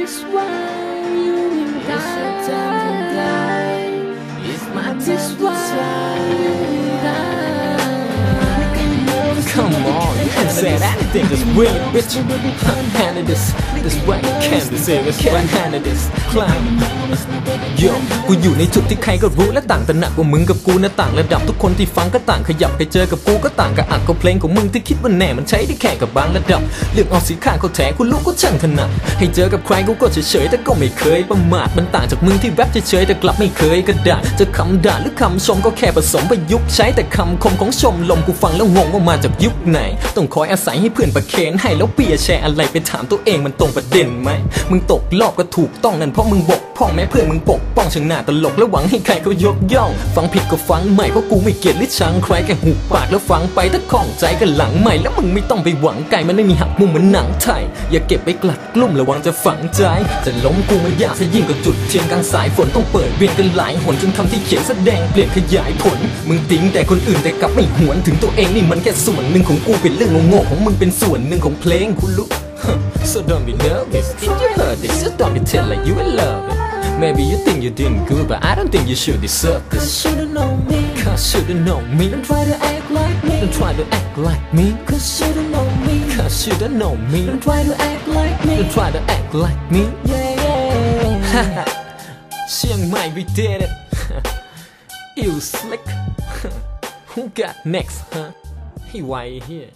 this why you will die. It's my this why you will die Come on, you can say anything, just win it, bitch. Handle this, this way, can't be serious, can't handle this, climb. Yo กูอยู่ในจุดที่ใครก็รู้และต่างแต่หนักกว่ามึงกับกูนะต่างระดับทุกคนที่ฟังก็ต่างขยับไปเจอกับกูก็ต่างกับอัดกับเพลงของมึงที่คิดว่าแน่มันใช้ได้แค่กับบางระดับเลือกเอาสีข้างเขาแถกูรู้ก็ช่างถนัดให้เจอกับใครกูก็เฉยๆแต่ก็ไม่เคยประมาทมันต่างจากมึงที่แรปเฉยๆแต่กลับไม่เคยกระดาษจะคำด่าหรือคำชมก็แค่ผสมประยุกต์ใช้แต่คำคมของชมลมกูฟังแล้วงงว่ามาจากยุคไหน ต้องคอยอาศัยให้เพื่อนื่อนประเคนให้แล้วเปียแชร์อะไรไปถามตัวเองมันตรงประเด็นไหมมึงตกรอบก็ถูกต้องนั่นเพราะมึงบก พร่องแม้เพื่อนมึงปกป้องช่างหน้าตลกแล้วหวังให้ใครเขายกย่อง ฟังผิดก็ฟังใหม่เพราะกูไม่เกลียดหรือชังใครแค่หุบปากแล้วฟังไปถ้าข้องใจก็หลังใหม่แล้วมึงไม่ต้องไปหวังไกลมันไม่มีหักมุมเหมือนหนังไทยอย่าเก็บไปกลัดกลุ่มระวังจะฝังใจจะล้มกูไม่ยากซะยิ่งกว่าจุดเทียนกลางสายฝนต้องเปิดเรียนกันหลายหนจนคำที่เขียนแสดงเปลี่ยนขยายผลมึงติ้งแต่คนอื่นแต่กลับไม่หวนถึงตัวเองนี่มันแค่ส่วนหนึ่งของกูเป็นเรื่องโง่ๆของมึงเป็นส่วนหนึ่งของเพลงคุณรู้ so don't be nervous if you heard this just don't pretend like you in love it Maybe you think you didn't good, but I don't think you should deserve this. Cause you don't know me. Cause you don't know me. Don't try to act like me. Don't try to act like me. Cause you don't know me. Cause you don't know me. Don't try to act like me. Don't try to act like me. Yeah, yeah. Chiang Mai, we did it. you slick. Who got next, huh? Hey, why are you here?